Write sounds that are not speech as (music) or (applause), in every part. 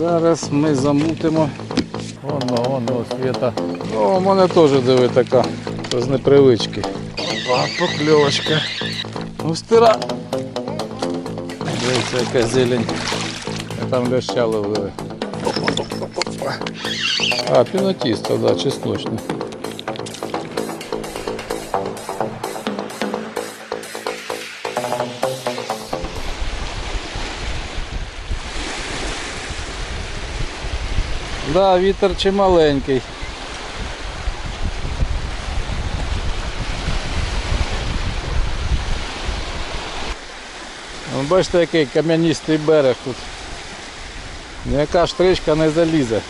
Зараз ми замутимо. Воно, воно, світа. О, у мене теж диви така. З непривички. Опа, покльовочка. Густира. Дивіться, яка зелень. Я там ляща ловили. А, пінотіста, да, чесночний. Да, вітер чималенький. Бачите, який кам'янистий берег тут. Ніяка штричка не залізе.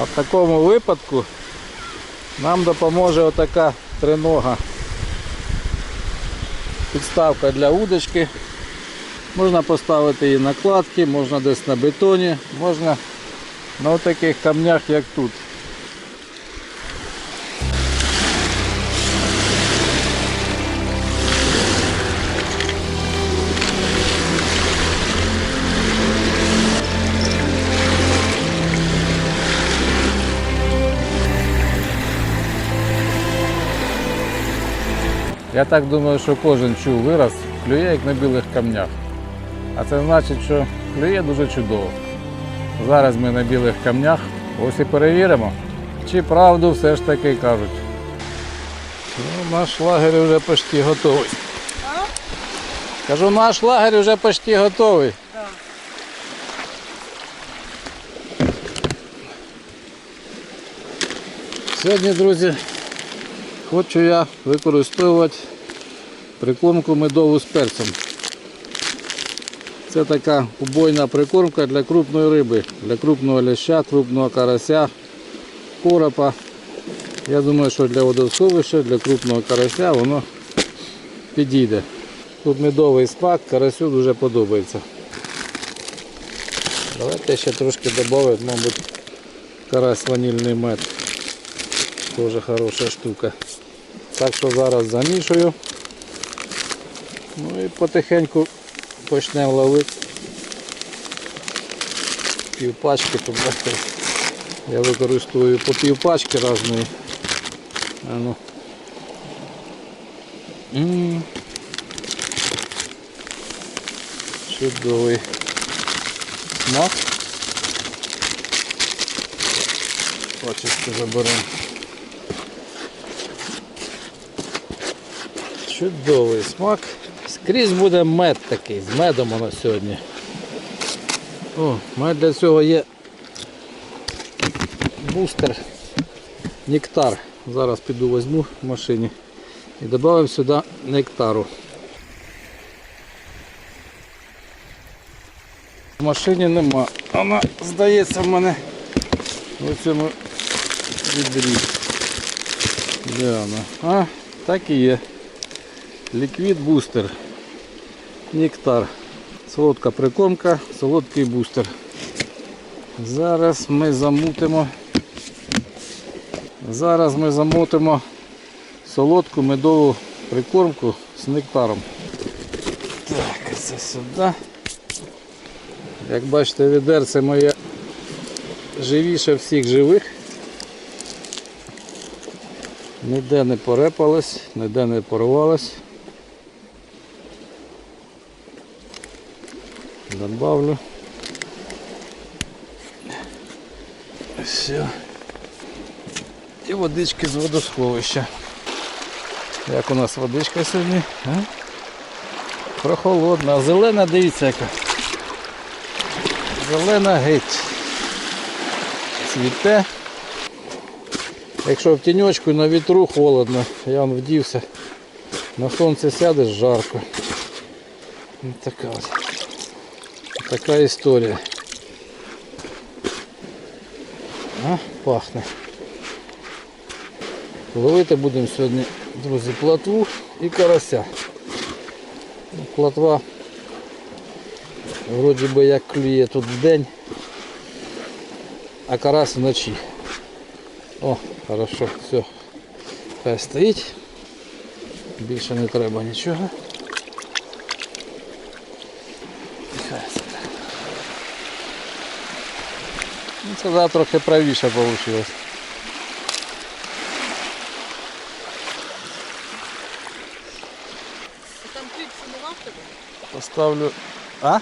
А в такому випадку нам допоможе отака тринога. Підставка для удочки. Можна поставити її на кладки, можна десь на бетоні, можна на таких камнях, як тут. Я так думаю, що кожен чув вираз клює як на білих камнях. А це значить, що клює дуже чудово. Зараз ми на білих камнях. Ось і перевіримо, чи правду все ж таки кажуть. Ну, наш лагерь вже почти готовий. Кажу, наш лагерь вже почти готовий. Сьогодні, друзі, хочу я використовувати прикормку медову з перцем. Це така убойна прикормка для крупної риби, для крупного ляща, крупного карася, коропа. Я думаю, що для водосховища, для крупного карася воно підійде. Тут медовий смак, карасю дуже подобається. Давайте ще трошки додамо, мабуть, карась ванільний мед. Теж хороша штука. Так що зараз замішую. Ну і потихеньку почнемо ловити. Півпачки тут бачите, я використовую по півпачки різної. А ну. М. Чудовий смак. Пачечку заберемо. Чудовий смак. Скрізь буде мед такий, з медом воно сьогодні. О, мене для цього є бустер, нектар. Зараз піду візьму в машині і додамо сюди нектару. В машині нема. Вона здається в мене в цьому відрі. Де вона? А, так і є. Ліквід бустер. Нектар. Солодка прикормка, солодкий бустер. Зараз ми замутимо. Зараз ми замутимо солодку медову прикормку з нектаром. Так, це сюди. Як бачите, відерце моє живіше всіх живих. Ніде не порепалось, ніде не порвалось. Добавлю. Все. І водички з водосховища. Як у нас водичка сьогодні? А? Прохолодна. А зелена, дивіться яка. Зелена геть. Цвіте. Якщо в тіньочку на вітру холодно, я вам вдівся. На сонце сядеш жарко. Така ось. Така історія. А, пахне. Ловити будемо сьогодні, друзі, платву і карася. Ну, Платва вроді би як клює тут день, а карась вночі. О, хорошо, все. Хай стоїть. Більше не треба нічого. це да, трохи правіше вийшло. А там кліпси нема в тебе? Поставлю. А?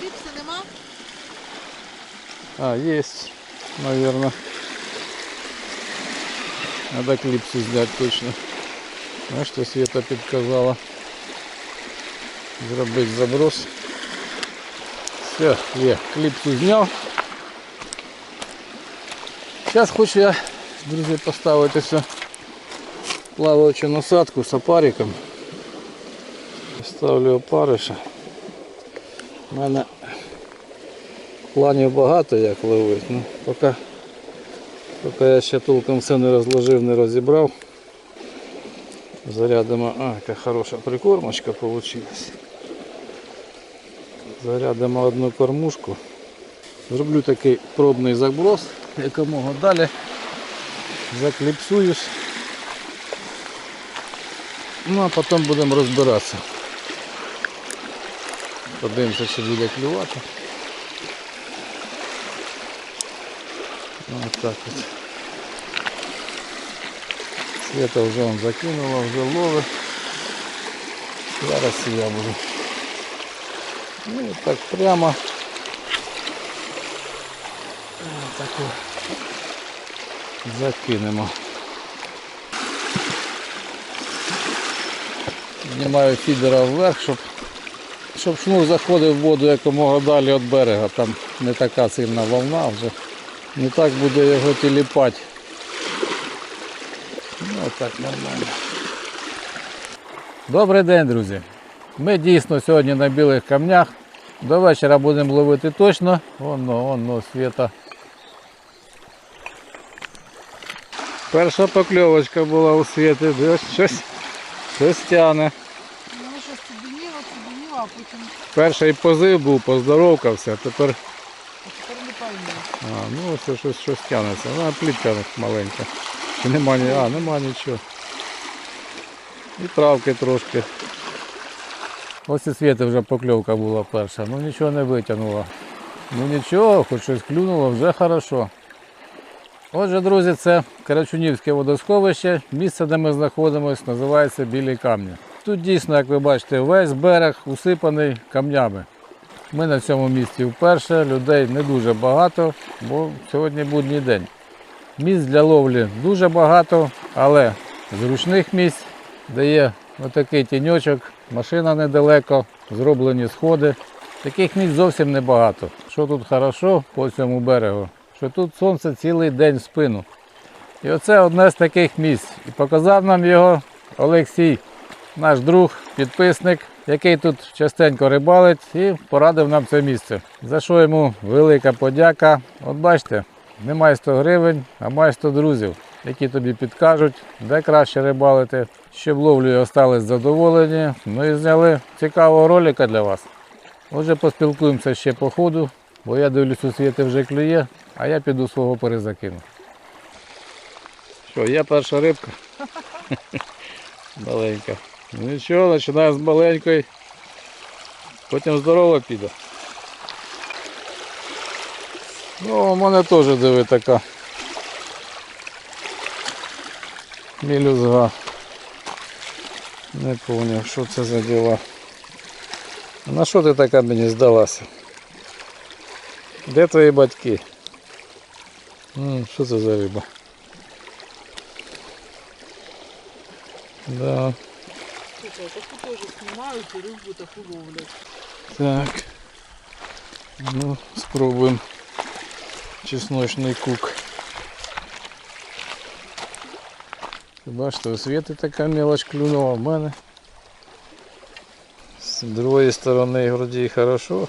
Кліпси нема? А, есть, наверное. Надо клипсы снять точно. А что Света подсказала? Зробить заброс. Все, є, кліпсу зняв. Зараз хочу я, друзі, поставити все плаваючу насадку з опариком. Ставлю опариша. У мене планів багато як ловити. Ну, поки, поки я ще толком все не розложив, не розібрав. Зарядимо. А, яка хороша прикормочка вийшла. Зарядимо одну кормушку. Зроблю такий пробний заброс, якомога далі. Закліпсуюсь. Ну а потім будемо розбиратися. Подивимося, чи буде клювати. Вот так вот. Света вже он закинула, вже ловить. Зараз я буду. Ну так прямо. Так закинемо. Піднімаю фідера вверх, щоб, щоб шнур заходив в воду якомога далі від берега. Там не така сильна волна вже. Не так буде його тіліпати. Ну так нормально. Добрий день, друзі. Ми дійсно сьогодні на білих камнях. До вечора будемо ловити точно. Воно, воно, світа. Перша покльовочка була у світі. Десь щось, щось тяне. Ну щось цибініло, цибініло, а потім Перший позив був, поздоровкався, тепер а тепер не пойму. А, ну це щось, щось тягнеться. Вона плітка маленька. Чи нема ні. А, нема нічого. І травки трошки. Ось і світи вже покльовка була перша. Ну нічого не витягнула. Ну нічого, хоч щось клюнуло, вже хорошо. Отже, друзі, це Карачунівське водосховище. Місце, де ми знаходимося, називається Білі камні. Тут дійсно, як ви бачите, весь берег усипаний камнями. Ми на цьому місці вперше, людей не дуже багато, бо сьогодні будній день. Місць для ловлі дуже багато, але зручних місць, де є отакий тіньочок, машина недалеко, зроблені сходи. Таких місць зовсім небагато. Що тут хорошо по цьому берегу, що тут сонце цілий день в спину. І оце одне з таких місць. І показав нам його Олексій, наш друг, підписник, який тут частенько рибалить і порадив нам це місце. За що йому велика подяка. От бачите, немає 100 гривень, а має 100 друзів, які тобі підкажуть, де краще рибалити, щоб ловлею остались задоволені. Ну і зняли цікавого ролика для вас. Отже, поспілкуємося ще по ходу, бо я дивлюсь, у світи вже клює, а я піду свого перезакину. Що, є перша рибка? (laughs) Маленька. Нічого, починаю з маленької, потім здорово піде. Ну, у мене теж диви така. Мілюзга. Не зрозумів, що це за діла. На що ти така мені здалася? Де твої батьки? М, Що це за риба? Да. Слухай, таку теж знімають і рибу таку ловлять. Так. Ну, спробуємо чесночний кук. Ви Бачите, у світи така мелоч клюнула в мене. З другої сторони вроді і хорошо.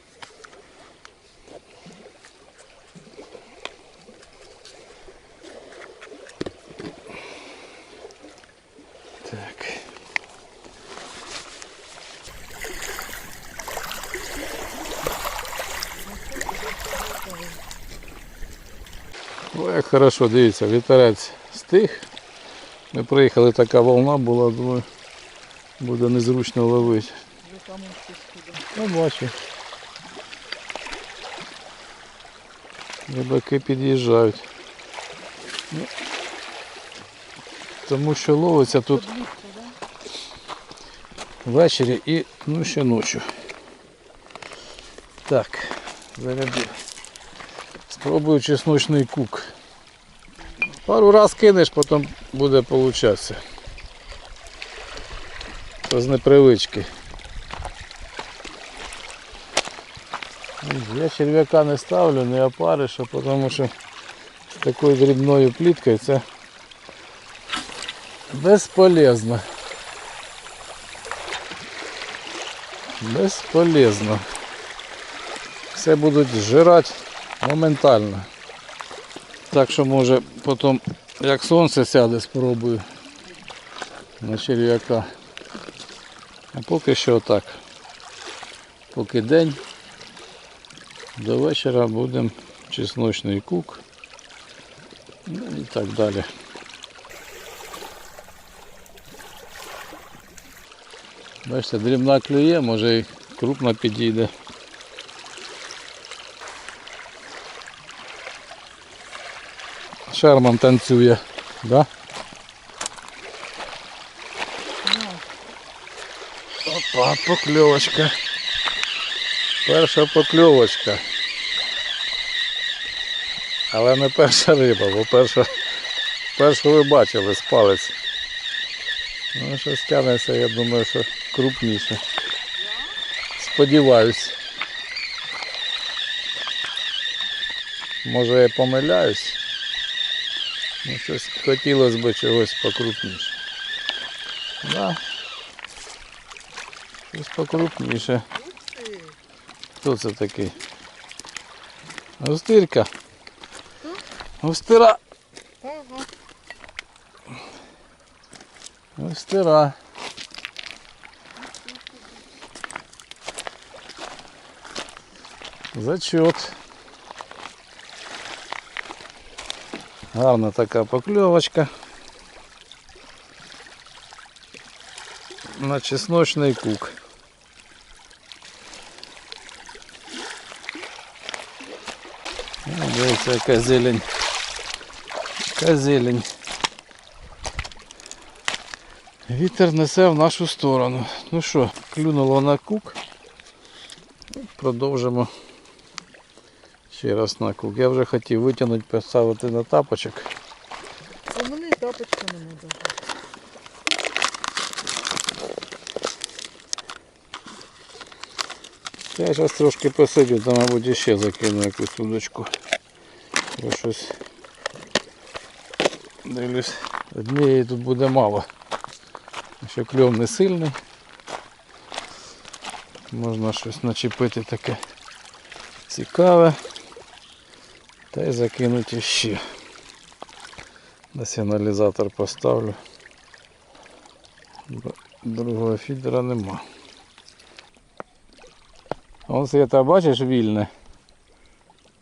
хорошо, дивіться, вітерець стих. Ми приїхали, така волна була, думаю, буде незручно ловити. Ну, бачу. Рибаки під'їжджають. Ну, тому що ловиться тут ввечері і ну ще ночі. Так, зарядив. Спробую чесночний кук. Пару раз кинеш, потім буде получатися. То з непривички. Я черв'яка не ставлю, не опариша, тому що з такою дрібною пліткою це безполезно. Безполезно. Все будуть жирати моментально. Так що може потім, як сонце сяде, спробую на черв'яка. А поки що так. Поки день. До вечора будемо чесночний кук. Ну і так далі. Бачите, дрібна клює, може і крупна підійде. Шарман танцює, да? Опа, покльовочка. Перша покльовочка. Але не перша риба, бо перша, першу ви бачили з палець. Ну, щось тягнеться, я думаю, що крупніше. Сподіваюсь. Може я помиляюсь. Ну, щось хотілося б чогось покрупніше. Да. Щось покрупніше. Ти. Хто це такий? Густирка. Густира. Ага. Густира. Зачет. Гарна така покльовочка. На чесночний кук. Ну, Дивіться, яка зелень. Яка зелень. Вітер несе в нашу сторону. Ну що, клюнуло на кук. Продовжимо ще раз на кук. Я вже хотів витягнути, поставити на тапочок. А в мене і тапочка нема даже. Я зараз трошки посидю, там, мабуть, ще закину якусь удочку. Бо щось дивлюсь, однієї тут буде мало. Ще кльов не сильний. Можна щось начепити таке цікаве. Та й закинути ще. Десь я аналізатор поставлю. Бо Другого фідера нема. Вон свята, бачиш вільне,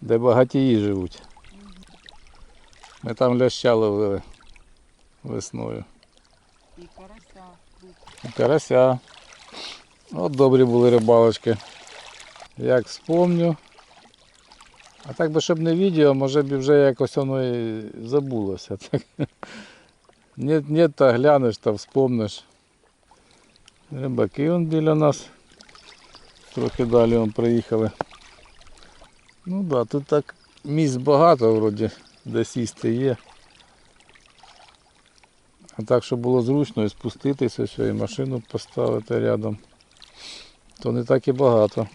де багатії живуть. Ми там ляща ловили весною. І карася. І карася. От добрі були рибалочки. Як вспомню. А так би щоб не відео, може б вже якось воно і забулося. Так. Ні, ні, та глянеш та вспомниш. Рибаки он біля нас. Трохи далі он приїхали. Ну да, тут так місць багато вроді, де сісти є. А так, щоб було зручно і спуститися, що і машину поставити рядом, то не так і багато.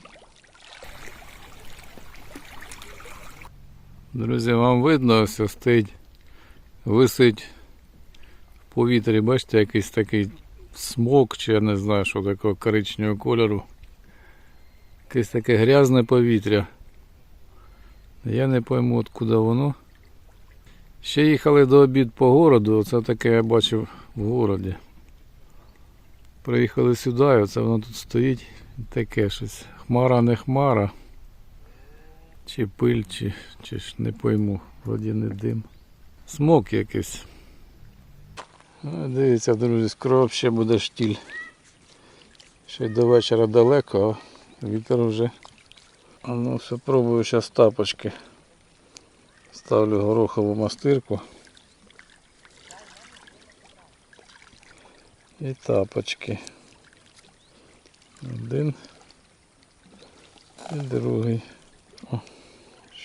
Друзі, вам видно, все стоїть, висить в повітрі, бачите, якийсь такий смок, чи я не знаю, що такого коричневого кольору. Якесь таке грязне повітря. Я не пойму, откуда воно. Ще їхали до обід по городу, оце таке я бачив в городі. Приїхали сюди, оце воно тут стоїть. Таке щось. Хмара не хмара. Чи пиль, чи, чи ж не пойму, вроді не дим. Смок якийсь. Ну, дивіться, друзі, скоро ще буде штіль. Ще й до вечора далеко, а вітер вже. А Ну, все пробую зараз тапочки. Ставлю горохову мастирку. І тапочки. Один. І другий.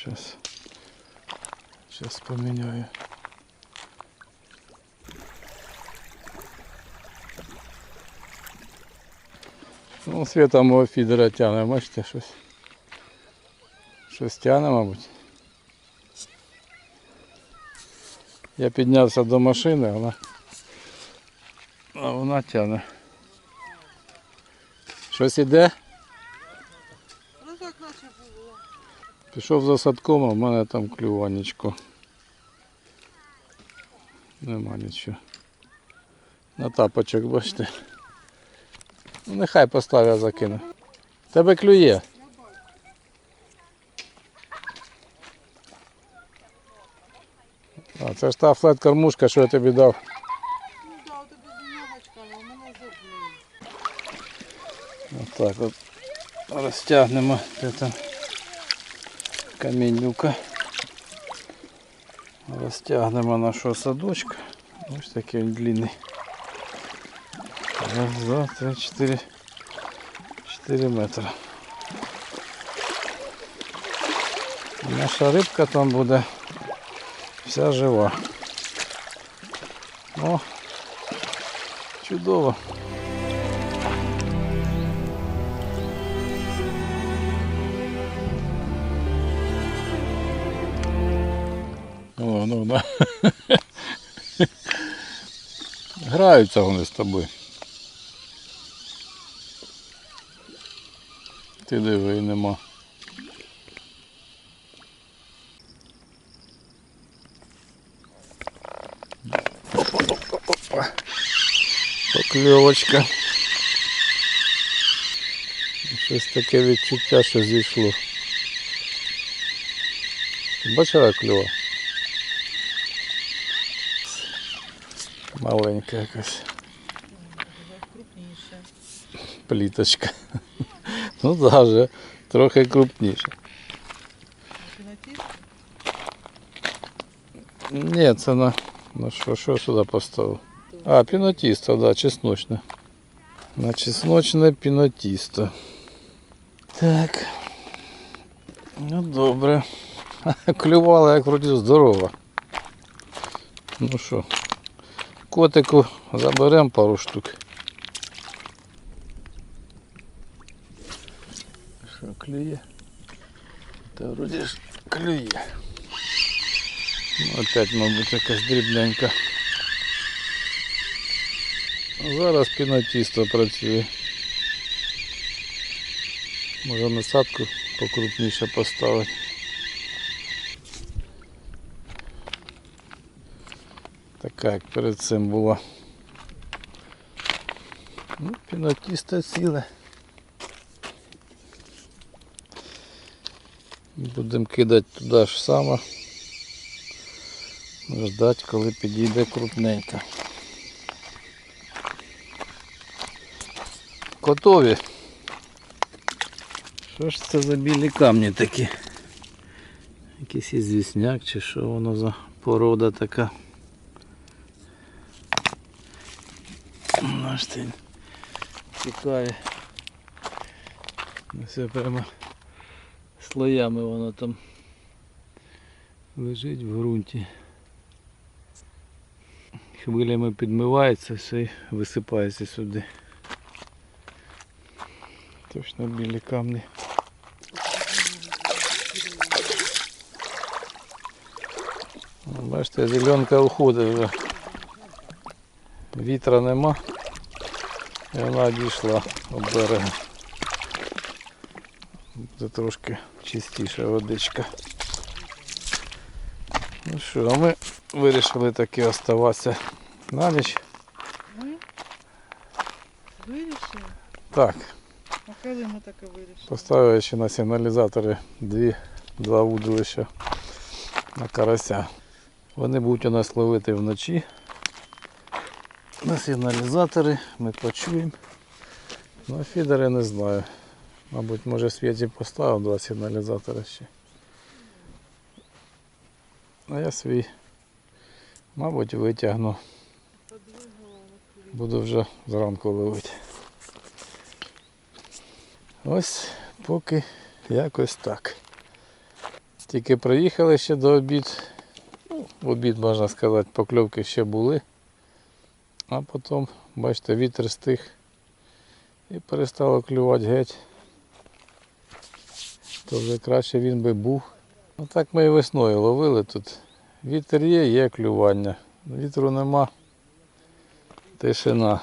Зараз. Зараз поміняю. Ну, світа мого фідера тягне, бачите щось. Щось тягне, мабуть. Я піднявся до машини, вона. А вона тягне. Щось іде? Ну так наче було. Пішов за садком, а в мене там клюванечко. Нема нічого. На тапочок, бачите. Ну, нехай постав, я закину. Тебе клює. А, це ж та флет-кормушка, що я тобі дав. Отак от розтягнемо камінюка. Розтягнемо нашого садочка. Ось такий він длинний. Раз, два, три, чотири. Чотири метри. Наша рибка там буде вся жива. О, чудово. Ну, да. Граються вони з тобою. Ти диви нема. Опа. Покльовочка. Щось таке відчуття, що зійшло. Бачила кльова? Маленька якась Крупніше. пліточка. (laughs) Ну да, вже трохи крупніше. Фінатіст? Ні, це на. Ну що, що сюди поставив? А, пінотісто, да, чесночне. На чесночне пінотісто. Так. Ну добре. (laughs) Клювала як вроді здорова. Ну що, Котику заберемо пару штук. Що, клює? Та вроді ж клює. Ну, Опять, мабуть, якась дрібненька. Зараз пінотісто працює. Може насадку покрупніше поставити. Така як перед цим була. Ну, пінотісто ціле. Будемо кидати туди ж саме. Ждать, коли підійде крупненька. Готові. Що ж це за білі камні такі? Якийсь ізвісняк чи що воно за порода така. Наш він тікає. Все прямо слоями воно там лежить в ґрунті. Хвилями підмивається все і висипається сюди. Точно білі камні. Бачите, зеленка уходить вже. Вітра нема. І вона дійшла від берега. Це трошки чистіша водичка. Ну що, а ми вирішили таки оставатися на ніч. Ми вирішили. Так, А коли ми таке вирішили? поставили ще на сигналізатори дві два вудлища на карася. Вони будуть у нас ловити вночі. На сигналізатори ми почуємо. Ну, а фідери не знаю. Мабуть, може світі поставив два сигналізатори ще. А я свій, мабуть, витягну. Буду вже зранку ловити. Ось поки якось так. Тільки приїхали ще до обід. Ну, в обід, можна сказати, покльовки ще були. А потім, бачите, вітер стих і перестало клювати геть. То вже краще він би був. Ну так ми і весною ловили тут. Вітер є, є клювання. Вітру нема. Тишина.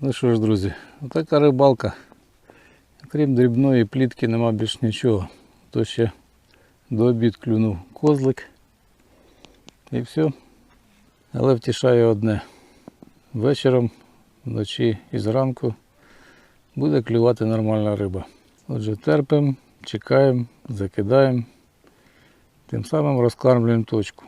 Ну що ж, друзі, отака рибалка. Крім дрібної плітки нема більш нічого. То ще до обід клюнув козлик. І все. Але втішає одне. Вечором, вночі і зранку буде клювати нормальна риба. Отже, терпимо, чекаємо, закидаємо. Тим самим розкармлюємо точку.